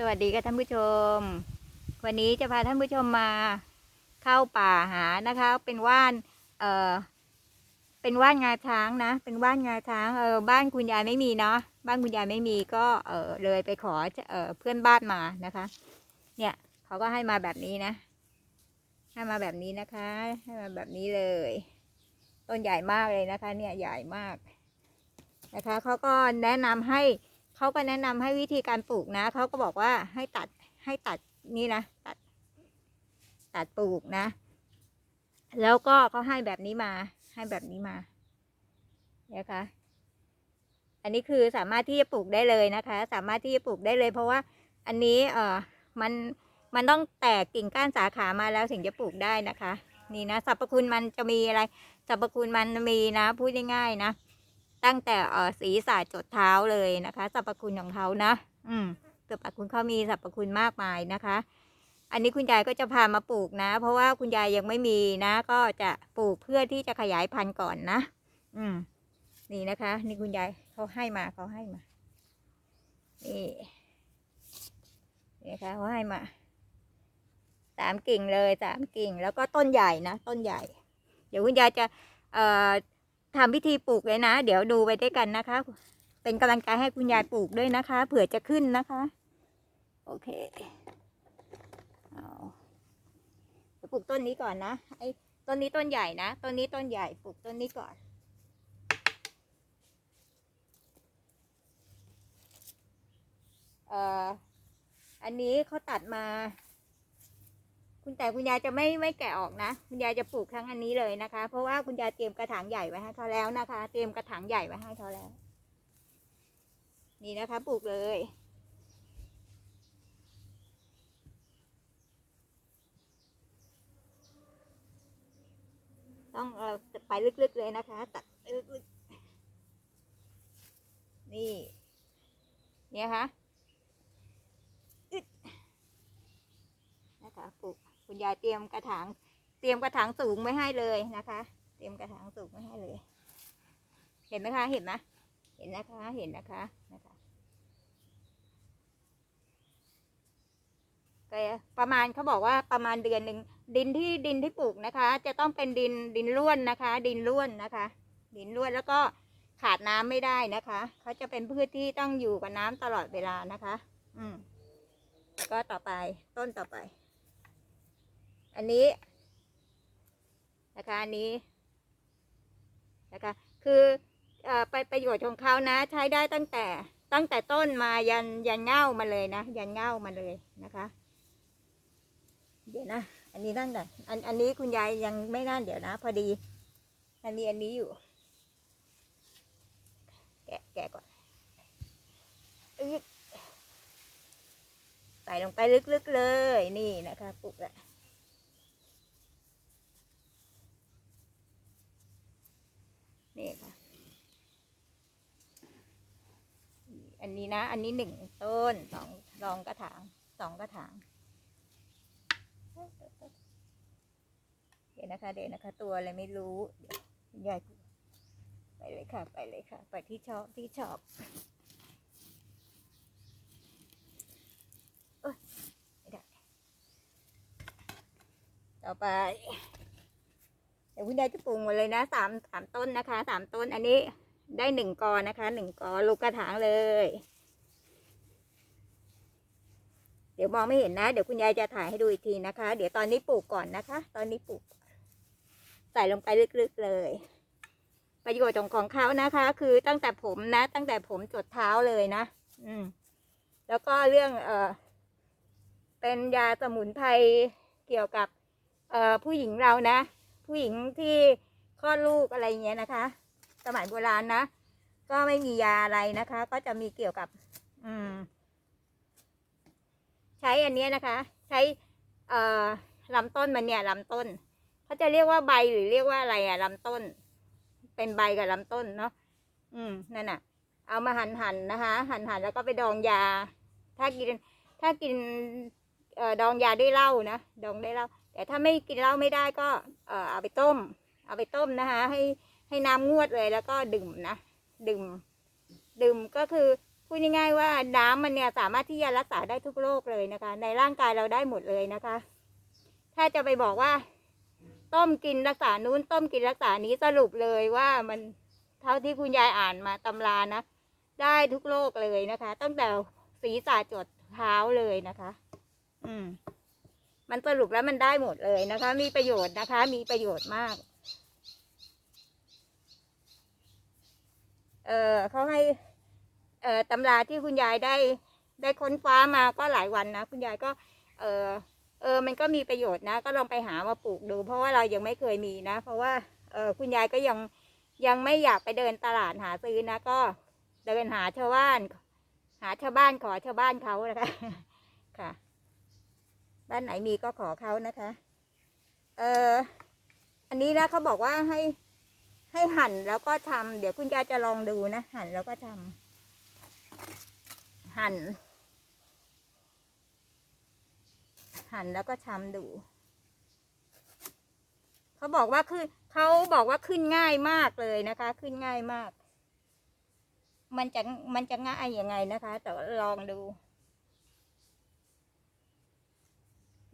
สวัสดีค่ะท่านผู้ชม วันนี้จะพาท่านผู้ชมมาเข้าป่าหานะคะ เป็นว่านเออเป็นว่านงาช้างนะ เป็นว่านงาช้างเออบ้านคุณยายไม่มีเนาะบ้านคุณยายไม่มีก็เออเลยไปขอเออเพื่อนบ้านมานะคะ เนี่ยเขาก็ให้มาแบบนี้นะ ให้มาแบบนี้นะคะ ให้มาแบบนี้เลย ต้นใหญ่มากเลยนะคะ เนี่ยใหญ่มากนะคะเขาก็แนะนำให้ เขาก็แนะนำให้วิธีการปลูกนะเขาก็บอกว่าให้ตัดให้ตัดนี่นะตัด ตัดปลูกนะ แล้วก็เขาให้แบบนี้มา ให้แบบนี้มาเนะคะอันนี้คือสามารถที่จะปลูกได้เลยนะคะ สามารถที่จะปลูกได้เลย เพราะว่าอันนี้เออมันมันต้องแตกกิ่งก้านสาขามาแล้วถึงจะปลูกได้นะคะ นี่นะสรรพคุณมันจะมีอะไรสรรพคุณมันมีนะพูดง่ายๆนะ ตั้งแต่เออศีรษะจดเท้าเลยนะคะสรรพคุณของเขานะ อืมสรรพคุณเขามีสรรพคุณมากมายนะคะ อันนี้คุณยายก็จะพามาปลูกนะ เพราะว่าคุณยายยังไม่มีนะ ก็จะปลูกเพื่อที่จะขยายพันธุ์ก่อนนะ อืม นี่นะคะ นี่คุณยายเขาให้มาเขาให้มา นี่นี่นะคะเขาให้มาสามกิ่งเลยสามกิ่ง แล้วก็ต้นใหญ่นะต้นใหญ่ เดี๋ยวคุณยายจะ เอ่อ ทำพิธีปลูกเลยนะ เดี๋ยวดูไปด้วยกันนะคะ เป็นกำลังใจให้คุณยายปลูกด้วยนะคะ เผื่อจะขึ้นนะคะ โอเคเอาปลูกต้นนี้ก่อนนะไอ้ต้นนี้ต้นใหญ่นะต้นนี้ต้นใหญ่ปลูกต้นนี้ก่อนเอ่ออันนี้เขาตัดมา คุณแต่คุณยายจะไม่ไม่แกะออกนะ คุณยายจะปลูกทั้งอันนี้เลยนะคะ เพราะว่าคุณยายเตรียมกระถางใหญ่ไว้ให้เขาแล้วนะคะ เตรียมกระถางใหญ่ไว้ให้เขาแล้ว นี่นะคะปลูกเลยต้องเอไปลึกๆเลยนะคะ ตัดลึกๆนี่ เนี่ยค่ะอึดนะคะปลูก คุณยายเตรียมกระถาง เตรียมกระถางสูงไว้ให้เลยนะคะ เตรียมกระถางสูงไว้ให้เลย เห็นไหมคะ เห็นไหมเห็นนะคะ เห็นนะคะ นะคะก็ประมาณเขาบอกว่าประมาณเดือนหนึ่งดินที่ดินที่ปลูกนะคะ จะต้องเป็นดินดินร่วนนะคะ ดินร่วนนะคะ ดินร่วนแล้วก็ขาดน้ำไม่ได้นะคะเขาจะเป็นพืชที่ต้องอยู่กับน้ำตลอดเวลานะคะ อืมก็ต่อไปต้นต่อไป อันนี้นะคะอันนี้นะคะคือเอ่อไปประโยชน์ของเขานะ ใช้ได้ตั้งแต่ตั้งแต่ต้นมายันยันเง่ามาเลยนะ ยันเง่ามาเลยนะคะ เดี๋ยวนะอันนี้ตั้งแต่อันอันนี้คุณยายยังไม่นั่นเดี๋ยวนะ พอดี อันนี้อันนี้อยู่ แกะแกะก่อนอใส่ลงไปลึกๆเลย นี่นะคะปลูกแล้วนี่ค่ะ อันนี้หนึ่งต้นสองรองกระถางสองกระถาง เดี๋ยวนะคะ เดี๋ยวนะคะ ตัวอะไรไม่รู้เดี๋ยวคุณยายไปเลยค่ะ ไปเลยค่ะ ไปที่ชอบที่ชอบโอ๊ยไม่ได้ต่อไปเดี๋ยวคุณยายจะปรุงหมดเลยนะสามสามต้นนะคะสามต้นอันนี้ได้หนึ่งกอนะคะหนึ่งกอลูกกระถางเลย เดี๋ยวมองไม่เห็นนะ เดี๋ยวคุณยายจะถ่ายให้ดูอีกทีนะคะ เดี๋ยวตอนนี้ปลูกก่อนนะคะ ตอนนี้ปลูก ใส่ลงไปลึกๆเลย ประโยชน์ของของเขานะคะ คือตั้งแต่ผมนะ ตั้งแต่ผมจดเท้าเลยนะ อืม แล้วก็เรื่องเออเป็นยาสมุนไพรเกี่ยวกับ เอ่อผู้หญิงเรานะ ผู้หญิงที่คลอดลูกอะไรเงี้ยนะคะ สมัยโบราณนะ ก็ไม่มียาอะไรนะคะ ก็จะมีเกี่ยวกับ อืม ใช้อันนี้นะคะ ใช้เอ่อลำต้นมันเนี่ยลำต้นเขาจะเรียกว่าใบหรือเรียกว่าอะไรอะลำต้น เป็นใบกับลำต้นเนาะอืมนั่นน่ะเอามาหั่นหั่นนะคะ หั่นหั่นแล้วก็ไปดองยา ถ้ากินถ้ากินเอ่อดองยาด้วยเหล้านะดองได้เหล้าแต่ถ้าไม่กินเหล้าไม่ได้ก็เอ่อเอาไปต้ม เอาไปต้มนะคะ ให้ให้น้ำงวดเลยแล้วก็ดื่มนะดื่มดื่มก็คือ พูดง่ายๆว่าน้ำมันเนี่ยสามารถที่จะรักษาได้ทุกโรคเลยนะคะ ในร่างกายเราได้หมดเลยนะคะ ถ้าจะไปบอกว่า ต้มกินรักษานู้นต้มกินรักษานี้สรุปเลยว่ามันเท่าที่คุณยายอ่านมาตำรานะ ได้ทุกโรคเลยนะคะตั้งแต่ศีรษะจดเท้าเลยนะคะ อืม มันสรุปแล้วมันได้หมดเลยนะคะ มีประโยชน์นะคะ มีประโยชน์มาก เออเขาให้ อ่อตำราที่คุณยายได้ได้ค้นคว้ามาก็หลายวันนะ คุณยายก็ เออเออ มันก็มีประโยชน์นะ ก็ลองไปหามาปลูกดู เพราะว่าเรายังไม่เคยมีนะ เพราะว่า เออคุณยายก็ยังยังไม่อยากไปเดินตลาดหาซื้อนะ ก็เดินหาชาวบ้าน หาชาวบ้านขอชาวบ้านเขานะคะค่ะ บ้านไหนมีก็ขอเขานะคะ เอออันนี้นะเขาบอกว่าให้ให้หั่นแล้วก็ทำเดี๋ยวคุณยายจะลองดูนะ หั่นแล้วก็ทำ หั่น หั่นแล้วก็ทำดู เขาบอกว่าคือเขาบอกว่าขึ้นง่ายมากเลยนะคะ ขึ้นง่ายมาก มันจะมันจะง่ายยังไงนะคะ แต่ลองดู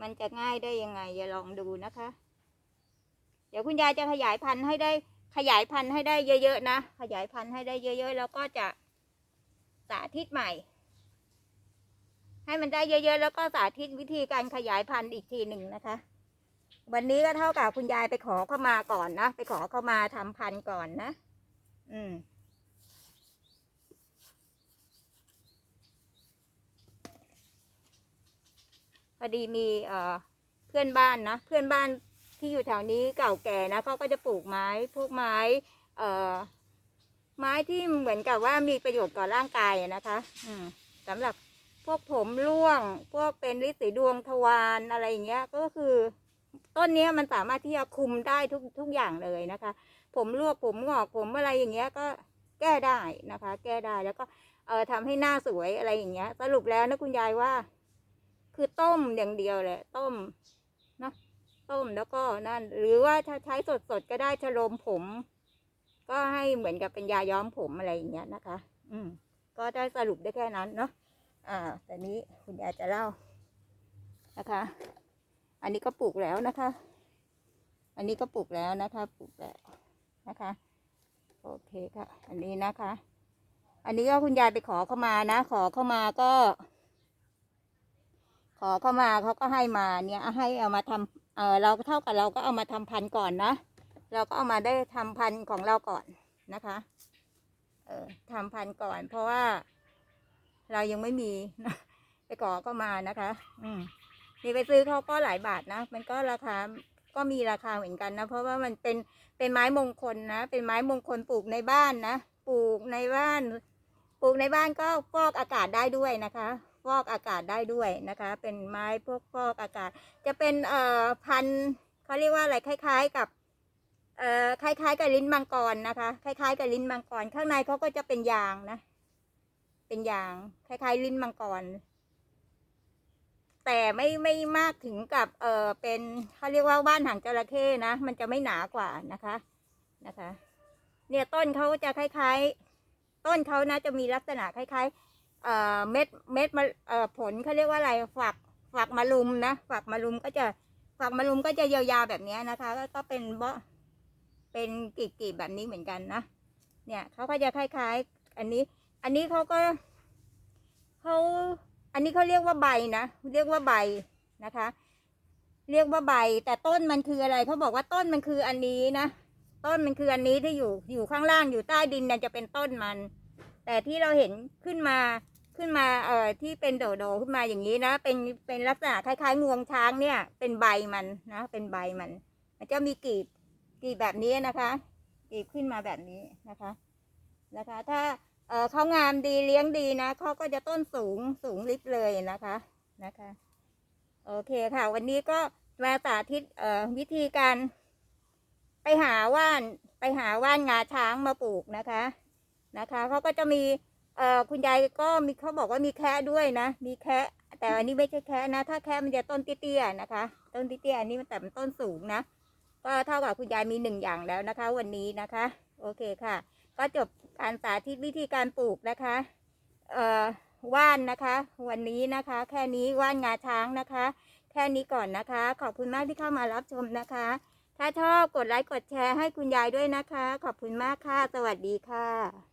มันจะง่ายได้ยังไง อย่าลองดูนะคะ เดี๋ยวคุณยายจะขยายพันธุ์ให้ได้ขยายพันธุ์ให้ได้เยอะๆนะ ขยายพันธุ์ให้ได้เยอะ ๆ แล้วก็จะ สาธิตใหม่ ให้มันได้เยอะๆ แล้วก็สาธิตวิธีการขยายพันธุ์อีกทีหนึ่งนะคะ วันนี้ก็เท่ากับคุณยายไปขอเข้ามาก่อนนะ ไปขอเข้ามาทำพันธุ์ก่อนนะ อืมพอดีมีเอ่อเพื่อนบ้านนะ เพื่อนบ้านที่อยู่แถวนี้เก่าแก่นะเขาก็จะปลูกไม้พวกไม้ เอ่อ ไม้ที่เหมือนกับว่ามีประโยชน์ต่อร่างกายนะคะสำหรับพวกผมร่วง พวกเป็นฤทธิ์ดวงทวารอะไรอย่างเงี้ย ก็คือ ต้นนี้มันสามารถที่จะคุมได้ทุกทุกอย่างเลยนะคะ ผมลวกผมงอกผมอะไรอย่างเงี้ยก็แก้ได้นะคะ แก้ได้แล้วก็เอ่อทำให้หน้าสวยอะไรอย่างเงี้ย สรุปแล้วนะคุณยายว่า คือต้มอย่างเดียวแหละต้มนะต้มแล้วก็นั่น หรือว่าถ้าใช้สดๆก็ได้ชะโลมผม ก็ให้เหมือนกับเป็นยาย้อมผมอะไรอย่างเงี้ยนะคะ อืม ก็ได้สรุปได้แค่นั้นเนาะ อ่าแต่นี้คุณยายจะเล่านะคะ อันนี้ก็ปลูกแล้วนะคะ อันนี้ก็ปลูกแล้วนะคะ ปลูกแล้วนะคะ โอเคค่ะ อันนี้นะคะ อันนี้ก็คุณยายไปขอเข้ามานะ ขอเข้ามาก็ ขอเข้ามาเขาก็ให้มาเนี่ยให้เอามาทำเออเราเท่ากับเราก็เอามาทำพันก่อนนะ เราก็เอามาได้ทำพันธุ์ของเราก่อนนะคะ เออทำพันธุ์ก่อน เพราะว่า เรายังไม่มีนะไปขอก็มานะคะ อืมนี่ไปซื้อเขาก็หลายบาทนะ มันก็ราคา ก็มีราคาเหมือนกันนะ เพราะว่ามันเป็น เป็นไม้มงคลนะ เป็นไม้มงคลปลูกในบ้านนะ ปลูกในบ้าน ปลูกในบ้านก็ฟอกอากาศได้ด้วยนะคะ ฟอกอากาศได้ด้วยนะคะ เป็นไม้พวกฟอกอากาศ จะเป็นเอ่อพันเขาเรียกว่าอะไรคล้าย ๆ กับ เอ่อคล้ายๆ กับลิ้นมังกรนะคะ คล้ายๆ กับลิ้นมังกร ข้างในเขาก็จะเป็นยางนะ เป็นยาง คล้าย ๆ ลิ้นมังกร แต่ไม่ไม่มากถึงกับ เออเป็นเขาเรียกว่าบ้านหางจระเข้นะ มันจะไม่หนากว่านะคะนะคะ เนี่ยต้นเขาจะคล้าย ๆ ต้นเขานะจะมีลักษณะคล้าย ๆ เอ่อเม็ดเม็ดมาเอ่อผลเขาเรียกว่าอะไรฝักฝักมะลุมนะฝักมะลุมก็จะฝักมะลุมก็จะยาวๆแบบนี้นะคะ ก็ก็เป็นเบาะ เป็นกลีบๆแบบนี้เหมือนกันนะ เนี่ยเขาก็จะคล้ายๆ อันนี้ อันนี้เขาก็เขาอันนี้เขาเรียกว่าใบนะเรียกว่าใบนะคะ เรียกว่าใบ แต่ต้นมันคืออะไรเขาบอกว่าต้นมันคืออันนี้นะต้นมันคืออันนี้ที่อยู่อยู่ข้างล่างอยู่ใต้ดินเนี่ยจะเป็นต้นมัน แต่ที่เราเห็นขึ้นมาขึ้นมาเอ่อที่เป็นโดโดขึ้นมาอย่างนี้นะ เป็นเป็นลักษณะคล้ายๆงวงช้างเนี่ย เป็นใบมันนะ เป็นใบมัน มันจะมีกลีบ กลีบแบบนี้นะคะกลีบขึ้นมาแบบนี้นะคะนะคะ ถ้าเออเขางามดีเลี้ยงดีนะเขาก็จะต้นสูงสูงลิบเลยนะคะนะคะ โอเคค่ะ วันนี้ก็มาสาธิตเอ่อวิธีการ ไปหาว่านไปหาว่านงาช้างมาปลูกนะคะนะคะเขาก็จะมีเอ่อคุณยายก็มีเขาบอกว่ามีแคะด้วยนะ มีแคะแต่อันนี้ไม่ใช่แคะนะ ถ้าแคะมันจะต้นเตี้ยๆนะคะ ต้นเตี้ยๆอันนี้มันแต่มันต้นสูงนะ ก็เท่ากับคุณยายมีหนึ่งอย่างแล้วนะคะ วันนี้นะคะ โอเคค่ะ ก็จบการสาธิตวิธีการปลูกนะคะเอ่อว่านนะคะ วันนี้นะคะ แค่นี้ว่านงาช้างนะคะ แค่นี้ก่อนนะคะ ขอบคุณมากที่เข้ามารับชมนะคะ ถ้าชอบกดไลค์กดแชร์ให้คุณยายด้วยนะคะ ขอบคุณมากค่ะ สวัสดีค่ะ